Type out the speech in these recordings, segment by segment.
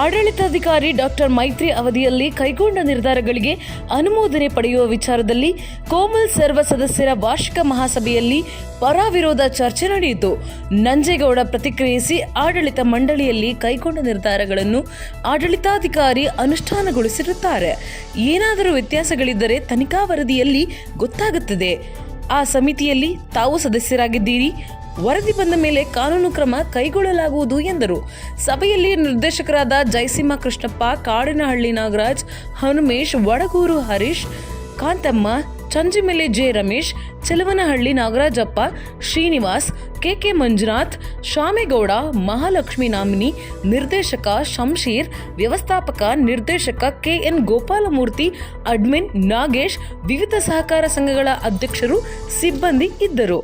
ಆಡಳಿತಾಧಿಕಾರಿ ಡಾಕ್ಟರ್ ಮೈತ್ರಿ ಅವಧಿಯಲ್ಲಿ ಕೈಗೊಂಡ ನಿರ್ಧಾರಗಳಿಗೆ ಅನುಮೋದನೆ ಪಡೆಯುವ ವಿಚಾರದಲ್ಲಿ ಕೋಮಲ್ ಸರ್ವ ಸದಸ್ಯರ ವಾರ್ಷಿಕ ಮಹಾಸಭೆಯಲ್ಲಿ ಪರ ವಿರೋಧ ಚರ್ಚೆ ನಡೆಯಿತು. ನಂಜೇಗೌಡ ಪ್ರತಿಕ್ರಿಯಿಸಿ ಆಡಳಿತ ಮಂಡಳಿಯಲ್ಲಿ ಕೈಗೊಂಡ ನಿರ್ಧಾರಗಳನ್ನು ಆಡಳಿತಾಧಿಕಾರಿ ಅನುಷ್ಠಾನಗೊಳಿಸಿರುತ್ತಾರೆ. ಏನಾದರೂ ವ್ಯತ್ಯಾಸಗಳಿದ್ದರೆ ತನಿಖಾ ವರದಿಯಲ್ಲಿ ಗೊತ್ತಾಗುತ್ತದೆ. ಆ ಸಮಿತಿಯಲ್ಲಿ ತಾವು ಸದಸ್ಯರಾಗಿದ್ದೀರಿ. ವರದಿ ಬಂದ ಮೇಲೆ ಕಾನೂನು ಕ್ರಮ ಕೈಗೊಳ್ಳಲಾಗುವುದು ಎಂದರು. ಸಭೆಯಲ್ಲಿ ನಿರ್ದೇಶಕರಾದ Jayasimha Krishnappa, Kadinahalli Nagaraj, Hanumesh, Vadagur Harish, Kanthamma Chanjimele J Ramesh, Chalavanahalli Nagarajappa, Srinivas, K K Manjunath, Shamegowda, Mahalakshmi nominee, ನಿರ್ದೇಶಕ ಶಂಶೀರ್, ವ್ಯವಸ್ಥಾಪಕ ನಿರ್ದೇಶಕ ಕೆಎನ್ ಗೋಪಾಲಮೂರ್ತಿ, ಅಡ್ಮಿನ್ ನಾಗೇಶ್, ವಿವಿಧ ಸಹಕಾರ ಸಂಘಗಳ ಅಧ್ಯಕ್ಷರು, ಸಿಬ್ಬಂದಿ ಇದ್ದರು.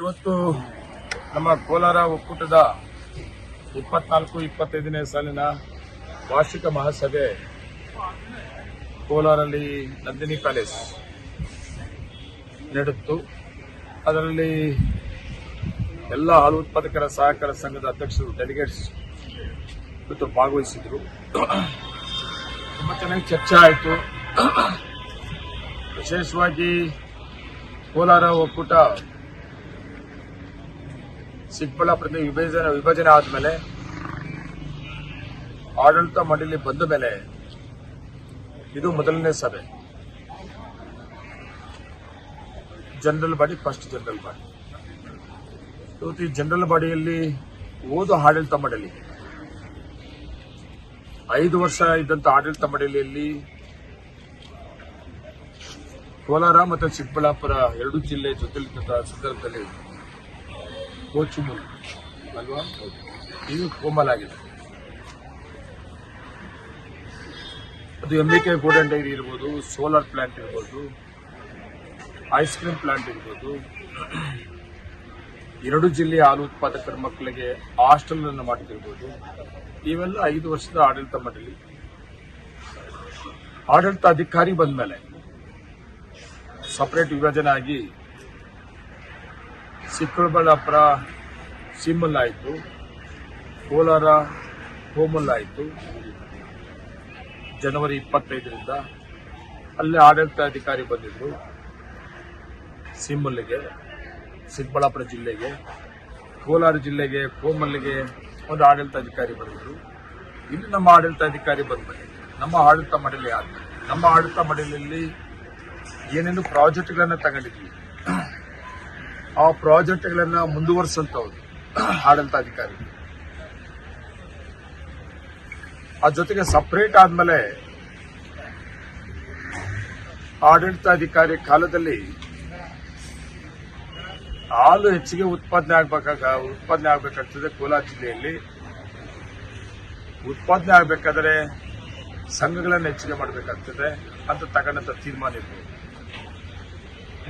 ಇವತ್ತು ನಮ್ಮ ಕೋಲಾರ ಒಕ್ಕೂಟದ ಇಪ್ಪತ್ನಾಲ್ಕು, ಇಪ್ಪತ್ತೈದನೇ ಸಾಲಿನ ವಾರ್ಷಿಕ ಮಹಾಸಭೆ ಕೋಲಾರಲ್ಲಿ ನಂದಿನಿ ಪ್ಯಾಲೇಸ್. ನಡೆಯಿತು ಅದರಲ್ಲಿ ಎಲ್ಲ ಹಾಲು ಉತ್ಪಾದಕರ ಸಹಕಾರ ಸಂಘದ ಅಧ್ಯಕ್ಷರು ಡೆಲಿಗೇಟ್ಸ್ ಇವತ್ತು ಭಾಗವಹಿಸಿದ್ರು. ತುಂಬ ಚೆನ್ನಾಗಿ ಚರ್ಚೆ ಆಯಿತು. ವಿಶೇಷವಾಗಿ ಕೋಲಾರ ಒಕ್ಕೂಟ ಚಿಕ್ಕಬಳ್ಳಾಪುರದ ವಿಭಜನೆ ವಿಭಜನೆ ಆದಮೇಲೆ ಆಡಳಿತ ಮಂಡಳಿ ಬಂದ ಮೇಲೆ ಇದು ಮೊದಲನೇ ಸಭೆ. General body first general body. ಇವತ್ತು ಈ ಜನರಲ್ ಬಾಡಿಯಲ್ಲಿ ಓದು ಆಡಳಿತ ಮಂಡಳಿ ಐದು ವರ್ಷ ಇದ್ದಂತ ಆಡಳಿತ ಮಂಡಳಿಯಲ್ಲಿ ಕೋಲಾರ ಮತ್ತು ಚಿಕ್ಕಬಳ್ಳಾಪುರ ಎರಡು ಜಿಲ್ಲೆ ಜೊತೆಲಿದ್ದಂತಹ ಸಂದರ್ಭದಲ್ಲಿ ಕೋಚುಮುಲ್ ಅಲ್ವಾ? ಇದು ಕೋಮಲ್ ಆಗಿದೆ. ಅದು M B K B K dairy ಇರ್ಬೋದು ಸೋಲಾರ್ ಪ್ಲಾಂಟ್ ಇರ್ಬೋದು ಐಸ್ ಕ್ರೀಮ್ ಪ್ಲಾಂಟ್ ಇರ್ಬೋದು. ಎರಡು ಜಿಲ್ಲೆಯ ಹಾಲು ಉತ್ಪಾದಕರ ಮಕ್ಕಳಿಗೆ ಹಾಸ್ಟೆಲ್ ಅನ್ನು ಮಾಡಿದಿರ್ಬೋದು ಇವೆಲ್ಲ ಐದು ವರ್ಷದ ಆಡಳಿತ ಮಂಡಳಿ. ಆಡಳಿತ ಅಧಿಕಾರಿ ಬಂದ ಮೇಲೆ ಸಪರೇಟ್ ವಿಭಜನೆ ಆಗಿ ಚಿಕ್ಕಬಳ್ಳಾಪುರ ಸಿಮ್ಮಲ್ಲಾಯಿತು ಕೋಲಾರ ಹೋಮಲ್ ಆಯಿತು. ಜನವರಿ ಇಪ್ಪತ್ತೈದರಿಂದ ಅಲ್ಲಿ ಆಡಳಿತಾಧಿಕಾರಿ ಬಂದಿದ್ರು. ಸಿಮ್ಮಲ್ಗೆ ಚಿಕ್ಕಬಳ್ಳಾಪುರ ಜಿಲ್ಲೆಗೆ, ಕೋಲಾರ ಜಿಲ್ಲೆಗೆ ಕೋಮಲ್ಲಿಗೆ ಒಂದು ಆಡಳಿತಾಧಿಕಾರಿ ಬಂದಿದ್ರು. ಇಲ್ಲಿ ನಮ್ಮ ಆಡಳಿತಾಧಿಕಾರಿ ಬಂದ್ಮೇಲೆ, ನಮ್ಮ ಆಡಳಿತ ಮಂಡಳಿ ಆದ್ಮೇಲೆ, ನಮ್ಮ ಆಡಳಿತ ಮಂಡಳಿಯಲ್ಲಿ ಏನೇನು ಪ್ರಾಜೆಕ್ಟ್ಗಳನ್ನು ತಗೊಂಡಿದ್ವಿ. ಆ ಪ್ರಾಜೆಕ್ಟ್ಗಳನ್ನು ಮುಂದುವರಿಸಂಥವ್ರು ಆಡಳಿತಾಧಿಕಾರಿ. ಆ ಜೊತೆಗೆ ಸಪ್ರೇಟ್ ಆದ್ಮೇಲೆ ಆಡಳಿತಾಧಿಕಾರಿ ಕಾಲದಲ್ಲಿ ಹಾಲು ಹೆಚ್ಚಿಗೆ ಉತ್ಪಾದನೆ ಆಗ್ಬೇಕಾಗ ಉತ್ಪಾದನೆ ಆಗ್ಬೇಕಾಗ್ತದೆ ಕೋಲಾರ ಜಿಲ್ಲೆಯಲ್ಲಿ. ಉತ್ಪಾದನೆ ಆಗ್ಬೇಕಾದ್ರೆ ಸಂಘಗಳನ್ನು ಹೆಚ್ಚಿಗೆ ಮಾಡಬೇಕಾಗ್ತದೆ ಅಂತ ತಗೊಂಡಂತ ತೀರ್ಮಾನ ಇರ್ಬೋದು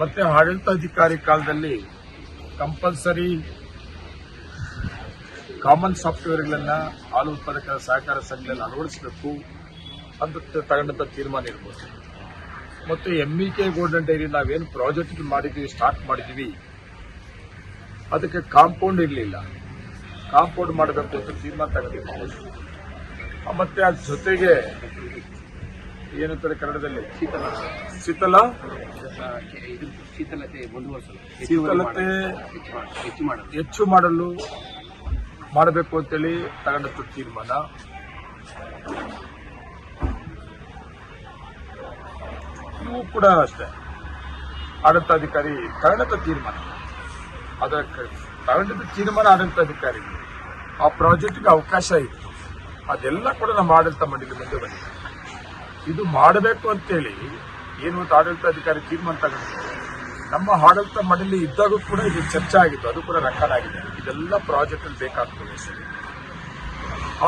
ಮತ್ತೆ ಆಡಳಿತಾಧಿಕಾರಿ ಕಾಲದಲ್ಲಿ ಕಂಪಲ್ಸರಿ ಕಾಮನ್ ಸಾಫ್ಟ್ವೇರ್ಗಳನ್ನು ಹಾಲು ಉತ್ಪಾದಕರ ಸಹಕಾರ ಸಂಘಗಳನ್ನು ಅಳವಡಿಸಬೇಕು ಅಂತ ತಗೊಂಡಂತ ತೀರ್ಮಾನ ಇರ್ಬೋದು. ಮತ್ತು M E K golden dairy ನಾವೇನು ಪ್ರಾಜೆಕ್ಟ್ ಮಾಡಿದ್ದೀವಿ ಸ್ಟಾರ್ಟ್ ಮಾಡಿದ್ದೀವಿ ಅದಕ್ಕೆ ಕಾಂಪೌಂಡ್ ಇರಲಿಲ್ಲ. ಕಾಂಪೌಂಡ್ ಮಾಡಬೇಕು ಅಂತ ತೀರ್ಮಾನ ತಗೋಬೇಕು ಮತ್ತೆ ಅದ್ರ ಜೊತೆಗೆ ಏನಂತಾರೆ ಕನ್ನಡದಲ್ಲಿ? ಶೀತಲ. ಶೀತಲತೆ ಹೆಚ್ಚು ಮಾಡ- ಹೆಚ್ಚು ಮಾಡಲು ಮಾಡಬೇಕು ಅಂತೇಳಿ ತಗೊಂಡಂತ ತೀರ್ಮಾನ. ಇವು ಕೂಡ ಅಷ್ಟೇ. ಆಡಳಿತಾಧಿಕಾರಿ ತಗೊಂಡಂತ ತೀರ್ಮಾನ. ಅದಕ್ಕೆ ತಗೊಂಡಿದ್ದ ತೀರ್ಮಾನ ಆಡಳಿತಾಧಿಕಾರಿ ಆ ಪ್ರಾಜೆಕ್ಟ್ಗೆ ಅವಕಾಶ ಇತ್ತು. ಅದೆಲ್ಲ ಕೂಡ ನಮ್ಮ ಆಡಳಿತ ಮಂಡಳಿ ಮುಂದೆ ಬಂದಿದೆ. ಇದು ಮಾಡಬೇಕು ಅಂತೇಳಿ ಏನು ಆಡಳಿತ ಆಡಳಿತಾಧಿಕಾರಿ ತೀರ್ಮಾನ ತಗೊಂಡು ನಮ್ಮ ಆಡಳಿತ ಮಂಡಳಿ ಇದ್ದಾಗೂ ಕೂಡ ಇದು ಚರ್ಚೆ ಆಗಿತ್ತು. ಅದು ಕೂಡ ರೆಕಾರ್ಡ್ ಆಗಿದೆ. ಇದೆಲ್ಲ ಪ್ರಾಜೆಕ್ಟ್ ಅಲ್ಲಿ ಬೇಕಾಗ್ತದೆ.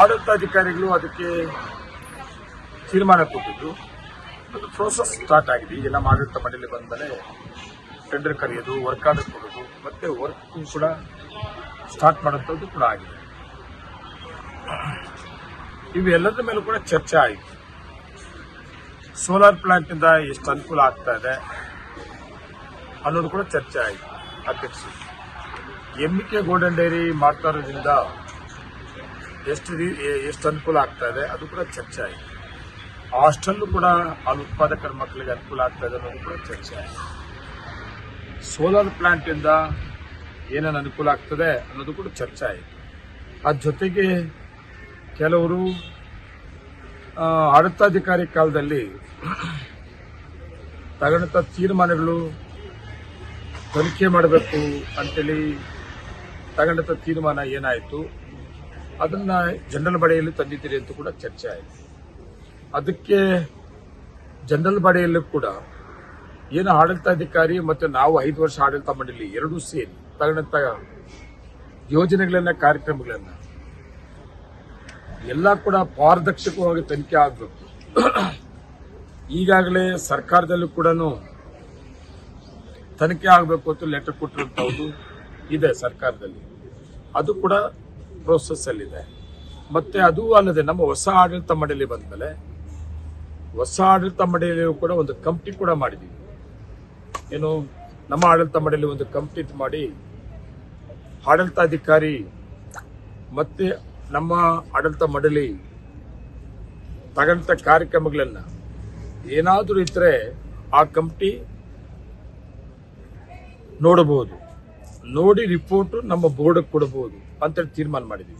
ಆಡಳಿತಾಧಿಕಾರಿಗಳು ಅದಕ್ಕೆ ತೀರ್ಮಾನ ಕೊಟ್ಟಿದ್ದು. ಅದು ಪ್ರೋಸೆಸ್ ಸ್ಟಾರ್ಟ್ ಆಗಿದೆ. ಈಗ ನಮ್ಮ ಆಡಳಿತ ಮಂಡಳಿ ಬಂದ ಮೇಲೆ ಟೆಂಡರ್ ಕರೆಯೋದು ವರ್ಕ್ ಆರ್ಡರ್ ಕೊಡೋದು ಮತ್ತೆ ವರ್ಕ್ ಕೂಡ ಸ್ಟಾರ್ಟ್ ಮಾಡುವಂಥದ್ದು ಕೂಡ ಆಗಿದೆ. ಇವೆಲ್ಲದರ ಮೇಲೂ ಕೂಡ ಚರ್ಚೆ ಆಯಿತು. ಸೋಲಾರ್ ಪ್ಲಾಂಟ್ ಇಂದ ಎಷ್ಟು ಅನುಕೂಲ ಆಗ್ತಾ ಇದೆ ಅನ್ನೋದು ಕೂಡ ಚರ್ಚೆ ಆಯಿತು ಅಧ್ಯಕ್ಷ. ಎಂ ಕೆ ಗೋಲ್ಡನ್ ಡೈರಿ ಮಾಡ್ತಾ ಇರೋದ್ರಿಂದ ಎಷ್ಟು ಎಷ್ಟು ಅನುಕೂಲ ಆಗ್ತಾ ಇದೆ ಅದು ಕೂಡ ಚರ್ಚೆ ಆಯಿತು. ಹಾಸ್ಟೆಲ್ ಕೂಡ ಅಲ್ಲಿ ಉತ್ಪಾದಕರ ಮಕ್ಕಳಿಗೆ ಅನುಕೂಲ ಆಗ್ತಾ ಇದೆ ಅನ್ನೋದು ಕೂಡ ಚರ್ಚೆ ಆಯಿತು. ಸೋಲಾರ್ ಪ್ಲಾಂಟಿಂದ ಏನೇನು ಅನುಕೂಲ ಆಗ್ತದೆ ಅನ್ನೋದು ಕೂಡ ಚರ್ಚೆ ಆಯಿತು. ಅದ್ರ ಜೊತೆಗೆ ಕೆಲವರು ಆ, ಆಡಳಿತಾಧಿಕಾರಿ ಕಾಲದಲ್ಲಿ ತಗೊಂಡಂಥ ತೀರ್ಮಾನಗಳು ತನಿಖೆ ಮಾಡಬೇಕು ಅಂತೇಳಿ ತಗೊಂಡಂಥ ತೀರ್ಮಾನ ಏನಾಯಿತು ಅದನ್ನ ಜನರಲ್ ಬಾಡಿಯಲ್ಲಿ ತಂದಿದ್ದೀರಿ ಅಂತ ಕೂಡ ಚರ್ಚೆ ಆಯಿತು. ಅದಕ್ಕೆ ಜನರಲ್ ಬಾಡಿಯಲ್ಲೂ ಕೂಡ ಏನು ಆಡಳಿತಾಧಿಕಾರಿ ಮತ್ತು ನಾವು ಐದು ವರ್ಷ ಆಡಳಿತ ಮಂಡಳಿ ಎರಡೂ ಸೇರಿ ತಗೊಂಡಂತ ಯೋಜನೆಗಳನ್ನ, ಕಾರ್ಯಕ್ರಮಗಳನ್ನ. ಎಲ್ಲ ಕೂಡ ಪಾರದರ್ಶಕವಾಗಿ ತನಿಖೆ ಆಗಬೇಕು. ಈಗಾಗಲೇ ಸರ್ಕಾರದಲ್ಲೂ ಕೂಡ ತನಿಖೆ ಆಗಬೇಕು ಅಂತ ಲೆಟರ್ ಕೊಟ್ಟಿರುವಂಥದ್ದು ಇದೆ ಸರ್ಕಾರದಲ್ಲಿ. ಅದು ಕೂಡ ಪ್ರೋಸೆಸ್ ಅಲ್ಲಿದೆ. ಮತ್ತೆ ಅದು ಅಲ್ಲದೆ ನಮ್ಮ ಹೊಸ ಆಡಳಿತ ಮಂಡಳಿ ಬಂದ್ಮೇಲೆ, ಹೊಸ ಆಡಳಿತ ಮಂಡಳಿಯೂ ಕೂಡ ಒಂದು ಕಂಪ್ನಿ ಕೂಡ ಮಾಡಿದ್ದೀವಿ. ಏನು ನಮ್ಮ ಆಡಳಿತ ಮಂಡಳಿ ಒಂದು ಕಂಪ್ಲೀಟ್ ಮಾಡಿ ಆಡಳಿತಾಧಿಕಾರಿ ಮತ್ತೆ ನಮ್ಮ ಆಡಳಿತ ಮಂಡಳಿ ತಗೊಂಡ ಕಾರ್ಯಕ್ರಮಗಳನ್ನ ಏನಾದರೂ ಇದ್ರೆ ಆ ಕಮಿಟಿ ನೋಡಬಹುದು. ನೋಡಿ ರಿಪೋರ್ಟ್ ನಮ್ಮ ಬೋರ್ಡ್ ಕೊಡಬಹುದು ಅಂತೇಳಿ ತೀರ್ಮಾನ ಮಾಡಿದ್ವಿ.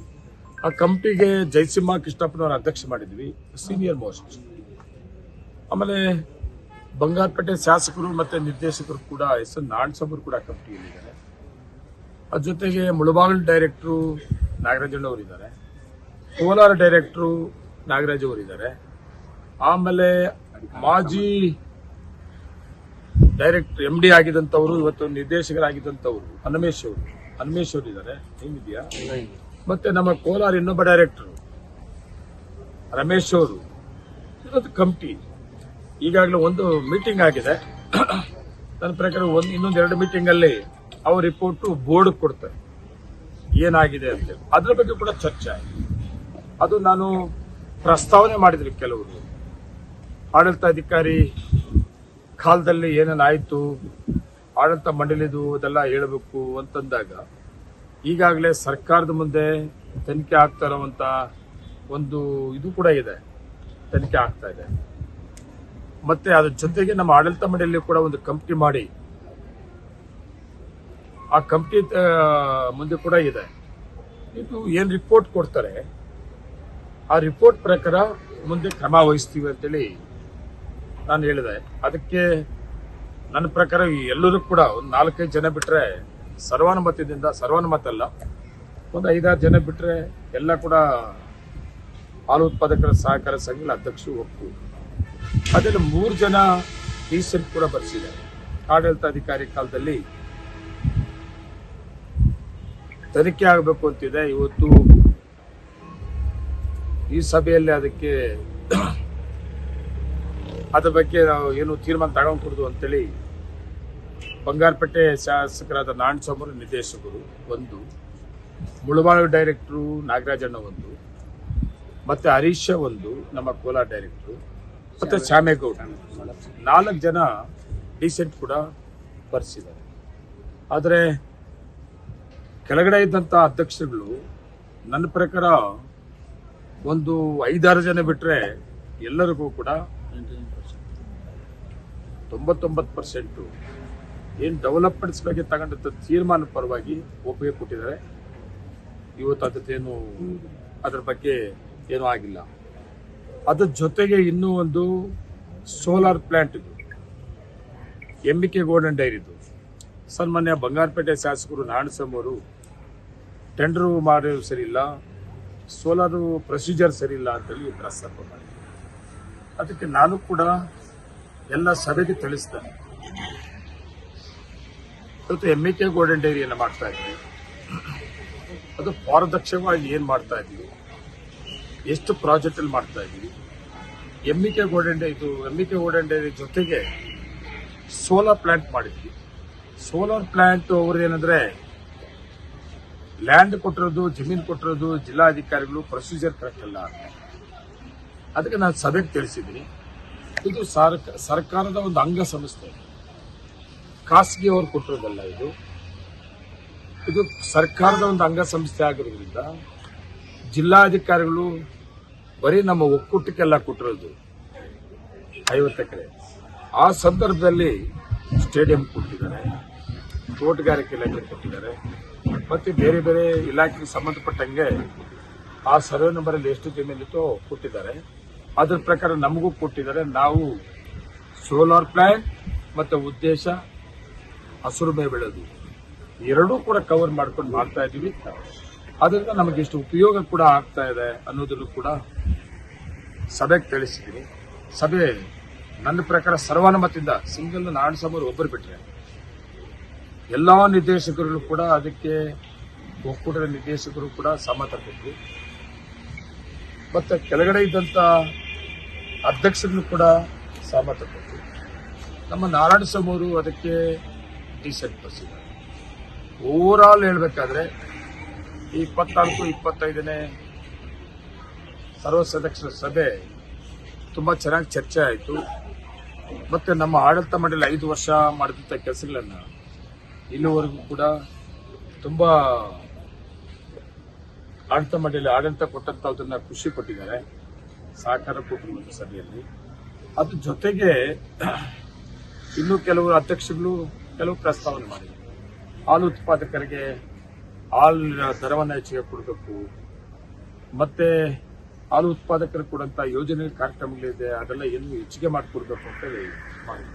ಆ ಕಮಿಟಿಗೆ ಜಯಸಿಂಹ ಕೃಷ್ಣಪ್ಪನವರ ಅಧ್ಯಕ್ಷ ಮಾಡಿದ್ವಿ ಸೀನಿಯರ್ ಮೋಸ್ಟ್ ಆಮೇಲೆ ಬಂಗಾರಪೇಟೆ ಶಾಸಕರು ಮತ್ತೆ ನಿರ್ದೇಶಕರು ಕೂಡ, ಎಸ್ ಎನ್ ನಾರಾಯಣಸ್ವಾಮಿ ಕೂಡ ಕಮಿಟಿಯಲ್ಲಿದ್ದಾರೆ. ಅದ್ರ ಜೊತೆಗೆ ಮುಳಬಾಗಿಲು ಡೈರೆಕ್ಟ್ರು ನಾಗರಾಜಣ್ಣ ಅವರಿದ್ದಾರೆ. ಕೋಲಾರ ಡೈರೆಕ್ಟ್ರು ನಾಗರಾಜ್ ಅವರಿದ್ದಾರೆ. ಆಮೇಲೆ ಮಾಜಿ ಡೈರೆಕ್ಟರ್ ಎಂ ಡಿ ಆಗಿದ್ದಂಥವ್ರು, ಇವತ್ತು ನಿರ್ದೇಶಕರಾಗಿದ್ದಂಥವ್ರು ಹನುಮೇಶ್ ಅವರು ಹನುಮೇಶ್ ಅವರು ಇದ್ದಾರೆ ಏನಿದೆಯಾ ಮತ್ತೆ ನಮ್ಮ ಕೋಲಾರ ಇನ್ನೊಬ್ಬ ಡೈರೆಕ್ಟರ್ ರಮೇಶ್ ಅವರು. ಇವತ್ತು ಕಂಪ್ನಿ ಈಗಾಗಲೇ ಒಂದು ಮೀಟಿಂಗ್ ಆಗಿದೆ. ನನ್ನ ಪ್ರಕಾರ ಒಂದು ಇನ್ನೊಂದು ಎರಡು ಮೀಟಿಂಗ್ ಅಲ್ಲಿ ಅವ್ರ ರಿಪೋರ್ಟ್ ಬೋರ್ಡ್ ಕೊಡ್ತಾರೆ. ಏನಾಗಿದೆ ಅಂತ ಅದ್ರ ಬಗ್ಗೆ ಕೂಡ ಚರ್ಚೆ ಅದು ನಾನು ಪ್ರಸ್ತಾವನೆ ಮಾಡಿದ್ರು ಕೆಲವರು. ಆಡಳಿತಾಧಿಕಾರಿ ಕಾಲದಲ್ಲಿ ಏನೇನಾಯ್ತು ಆಡಳಿತ ಮಂಡಳಿದು ಅದೆಲ್ಲ ಹೇಳಬೇಕು ಅಂತಂದಾಗ, ಈಗಾಗಲೇ ಸರ್ಕಾರದ ಮುಂದೆ ತನಿಖೆ ಆಗ್ತಾ ಇರೋವಂಥ ಒಂದು ಇದು ಕೂಡ ಇದೆ. ತನಿಖೆ ಆಗ್ತಾ ಇದೆ. ಮತ್ತೆ ಅದ್ರ ಜೊತೆಗೆ ನಮ್ಮ ಆಡಳಿತ ಮಂಡಳಿ ಕೂಡ ಒಂದು ಕಂಪ್ನಿ ಮಾಡಿ, ಆ ಕಂಪ್ನಿ ಮುಂದೆ ಕೂಡ ಇದೆ. ಇದು ಏನು ರಿಪೋರ್ಟ್ ಕೊಡ್ತಾರೆ, ಆ ರಿಪೋರ್ಟ್ ಪ್ರಕಾರ ಮುಂದೆ ಕ್ರಮ ವಹಿಸ್ತೀವಿ ಅಂತೇಳಿ ನಾನು ಹೇಳಿದೆ. ಅದಕ್ಕೆ ನನ್ನ ಪ್ರಕಾರ ಎಲ್ಲರೂ ಕೂಡ ಒಂದು ನಾಲ್ಕೈದು ಜನ ಬಿಟ್ರೆ ಸರ್ವಾನುಮತದಿಂದ, ಸರ್ವಾನುಮತ ಅಲ್ಲ, ಒಂದು ಐದಾರು ಜನ ಬಿಟ್ರೆ ಎಲ್ಲ ಕೂಡ ಹಾಲು ಉತ್ಪಾದಕರ ಸಹಕಾರ ಸಂಘಗಳ ಅಧ್ಯಕ್ಷರು ಒಪ್ಪು ಅದರಲ್ಲಿ ಮೂರು ಜನ ಡಿಸೆಂಟ್ ಕೂಡ ಬರ್ಸಿದ್ದಾರೆ. ಆಡಳಿತಾಧಿಕಾರಿ ಕಾಲದಲ್ಲಿ ತನಿಖೆ ಆಗಬೇಕು ಅಂತಿದೆ. ಇವತ್ತು ಈ ಸಭೆಯಲ್ಲಿ ಅದಕ್ಕೆ ಅದ್ರ ಬಗ್ಗೆ ನಾವು ಏನು ತೀರ್ಮಾನ ತಗೊಂಡ್ಕೊಡ್ದು ಅಂತೇಳಿ ಬಂಗಾರಪೇಟೆ ಶಾಸಕರಾದ ನಾರಾಯಣಸ್ವಾಮಿ ನಿರ್ದೇಶಕರು ಒಂದು, ಮುಳುಬಾಳು ಡೈರೆಕ್ಟ್ರು ನಾಗರಾಜಣ್ಣ ಒಂದು, ಮತ್ತೆ ಹರೀಶ ಒಂದು, ನಮ್ಮ ಕೋಲಾರ ಡೈರೆಕ್ಟ್ರು. ಮತ್ತೆ ಶ್ಯಾಮೇಗೌಡ ನಾಲ್ಕು ಜನ ಡೀಸೆಂಟ್ ಕೂಡ ಬರ್ಸಿದ್ದಾರೆ. ಆದರೆ ಕೆಳಗಡೆ ಇದ್ದಂಥ ಅಧ್ಯಕ್ಷರುಗಳು ನನ್ನ ಪ್ರಕಾರ ಒಂದು ಐದಾರು ಜನ ಬಿಟ್ಟರೆ ಎಲ್ಲರಿಗೂ ಕೂಡ ತೊಂಬತ್ತೊಂಬತ್ತು ಪರ್ಸೆಂಟು ಏನು ಡೆವಲಪ್ಮೆಂಟ್ಸ್ ಬಗ್ಗೆ ತಗೊಂಡಂಥ ತೀರ್ಮಾನ ಪರವಾಗಿ ಒಪ್ಪಿಗೆ ಕೊಟ್ಟಿದ್ದಾರೆ. ಇವತ್ತು ಅದಕ್ಕೇನು ಅದ್ರ ಬಗ್ಗೆ ಏನೂ ಆಗಿಲ್ಲ. ಅದ್ರ ಜೊತೆಗೆ ಇನ್ನೂ ಒಂದು solar plant M K golden ಡೈರಿದು ಸನ್ಮಾನ್ಯ ಬಂಗಾರಪೇಟೆ ಶಾಸಕರು ನಾರಾಯಣಸ್ವಾಮಿ ಟೆಂಡರ್ ಮಾಡೋದು ಸರಿ ಇಲ್ಲ ಸೋಲಾರು ಪ್ರೊಸೀಜರ್ ಸರಿ ಇಲ್ಲ ಅಂತೇಳಿ ಪ್ರಸ್ತಾಪ ಮಾಡಿದೆ ಅದಕ್ಕೆ ನಾನು ಕೂಡ ಎಲ್ಲ ಸಭೆಗೆ ತಿಳಿಸ್ತೇನೆ. ಇವತ್ತು ಎಂ ಕೆ ಗೋಲ್ಡನ್ ಡೈರಿಯನ್ನು ಮಾಡ್ತಾ ಇದ್ವಿ ಅದು ಪಾರದರ್ಶಕವಾಗಿ ಏನು ಮಾಡ್ತಾ ಇದ್ವಿ ಎಷ್ಟು ಪ್ರಾಜೆಕ್ಟ್ ಅಲ್ಲಿ ಮಾಡ್ತಾ ಇದೀವಿ ಎಂ ಕೆ ಗೋಲ್ಡನ್ ಡೇ ಇದು ಎಂ ಕೆ ಗೋಲ್ಡನ್ ಡೈರಿ ಜೊತೆಗೆ ಸೋಲಾರ್ ಪ್ಲಾಂಟ್ ಮಾಡಿದ್ವಿ. ಸೋಲಾರ್ ಪ್ಲಾಂಟ್ ಅವ್ರದ್ದು ಏನಂದ್ರೆ ಲ್ಯಾಂಡ್ ಕೊಟ್ಟಿರೋದು, ಜಮೀನು ಕೊಟ್ಟಿರೋದು ಜಿಲ್ಲಾಧಿಕಾರಿಗಳು ಪ್ರೊಸೀಜರ್ ಕರೆಕ್ಟ್ ಅಲ್ಲ ಅದಕ್ಕೆ ನಾನು ಸಭೆಗೆ ತಿಳಿಸಿದ್ದೀನಿ. ಇದು ಸರ್ಕ- ಸರ್ಕಾರದ ಒಂದು ಅಂಗ ಸಂಸ್ಥೆ. ಖಾಸಗಿ ಅವರು ಕೊಟ್ಟಿರೋದಲ್ಲ ಇದು. ಇದು ಸರ್ಕಾರದ ಒಂದು ಅಂಗಸಂಸ್ಥೆ ಆಗಿರೋದ್ರಿಂದ ಜಿಲ್ಲಾಧಿಕಾರಿಗಳು ಬರೀ ನಮ್ಮ ಒಕ್ಕೂಟಕ್ಕೆಲ್ಲ ಕೊಟ್ಟಿರೋದು ಐವತ್ತು ಎಕರೆ. ಆ ಸಂದರ್ಭದಲ್ಲಿ ಸ್ಟೇಡಿಯಂ ಕೊಟ್ಟಿದ್ದಾರೆ. ತೋಟಗಾರಿಕೆ ಇಲಾಖೆ ಕೊಟ್ಟಿದ್ದಾರೆ. ಮತ್ತು ಬೇರೆ ಬೇರೆ ಇಲಾಖೆಗೆ ಸಂಬಂಧಪಟ್ಟಂಗೆ ಆ ಸರ್ವೆ ನಂಬರಲ್ಲಿ ಎಷ್ಟು ಜಮೀನಿತ್ತೋ ಕೊಟ್ಟಿದ್ದಾರೆ. ಅದ್ರ ಪ್ರಕಾರ ನಮಗೂ ಕೊಟ್ಟಿದ್ದಾರೆ. ನಾವು ಸೋಲಾರ್ ಪ್ಲಾಂಟ್ ಮತ್ತು ಉದ್ದೇಶ ಹಸಿರು ಮೇ ಬೆಳೆದು ಎರಡೂ ಕೂಡ ಕವರ್ ಮಾಡ್ಕೊಂಡು ಮಾಡ್ತಾ ಇದೀವಿ ಅದರಿಂದ ನಮಗೆ ಎಷ್ಟು ಉಪಯೋಗ ಕೂಡ ಆಗ್ತಾ ಇದೆ ಅನ್ನೋದನ್ನು ಕೂಡ ಸಭೆಗೆ ತಿಳಿಸಿದ್ದೀನಿ. ಸಭೆ ನನ್ನ ಪ್ರಕಾರ ಸರ್ವಾನುಮತಿಯಿಂದ ಸಿಂಗಲ್ ನಾರಾಯಣಸ್ವಾಮಿ ಒಬ್ಬರು ಬಿಟ್ಟರೆ ಎಲ್ಲ ನಿರ್ದೇಶಕರು ಕೂಡ ಅದಕ್ಕೆ ಒಕ್ಕೂಟದ ನಿರ್ದೇಶಕರು ಕೂಡ ಸಮ್ಮತ ಕೊಟ್ಟರು ಮತ್ತು ಕೆಳಗಡೆ ಇದ್ದಂಥ ಅಧ್ಯಕ್ಷರನ್ನು ಕೂಡ ಸಮ್ಮತ ಕೊಟ್ಟರು ನಮ್ಮ ನಾರಾಯಣ ಅವರು ಅದಕ್ಕೆ ಡಿಸೆಂಟ್ ಬರೆಸಿದ್ದಾರೆ ಓವರ್ ಆಲ್ ಹೇಳ್ಬೇಕಾದ್ರೆ ಇಪ್ಪತ್ನಾಲ್ಕು ಇಪ್ಪತ್ತೈದನೇ ಸರ್ವ ಸದಸ್ಯರ ಸಭೆ ತುಂಬಾ ಚೆನ್ನಾಗಿ ಚರ್ಚೆ ಆಯಿತು. ಮತ್ತೆ ನಮ್ಮ ಆಡಳಿತ ಮಂಡಳಿ ಐದು ವರ್ಷ ಮಾಡಿದಂಥ ಕೆಲಸಗಳನ್ನು ಇಲ್ಲಿವರೆಗೂ ಕೂಡ ತುಂಬ ಆಡಳಿತ ಮಂಡಳಿ ಆಡಳಿತ ಕೊಟ್ಟಂಥದ್ದನ್ನು ಖುಷಿ ಕೊಟ್ಟಿದ್ದಾರೆ ಸಹಕಾರ ಕುಟುಂಬದ ಸಭೆಯಲ್ಲಿ. ಅದ್ರ ಜೊತೆಗೆ ಇನ್ನೂ ಕೆಲವು ಅಧ್ಯಕ್ಷಗಳು ಕೆಲವು ಪ್ರಸ್ತಾವನೆ ಮಾಡಿದ್ದಾರೆ. ಹಾಲು ಉತ್ಪಾದಕರಿಗೆ ಹಾಲಿನ ದರವನ್ನು ಹೆಚ್ಚಿಗೆ ಕೊಡಬೇಕು. ಮತ್ತೆ ಹಾಲು ಉತ್ಪಾದಕರು ಕೊಡುವಂತಹ ಯೋಜನೆ ಕಾರ್ಯಕ್ರಮಗಳಿದೆ, ಅದೆಲ್ಲ ಏನು ಹೆಚ್ಚಿಗೆ ಮಾಡಿಕೊಡ್ಬೇಕು ಅಂತ ಹೇಳಿ. ಮಾಡಿದ್ದಾರೆ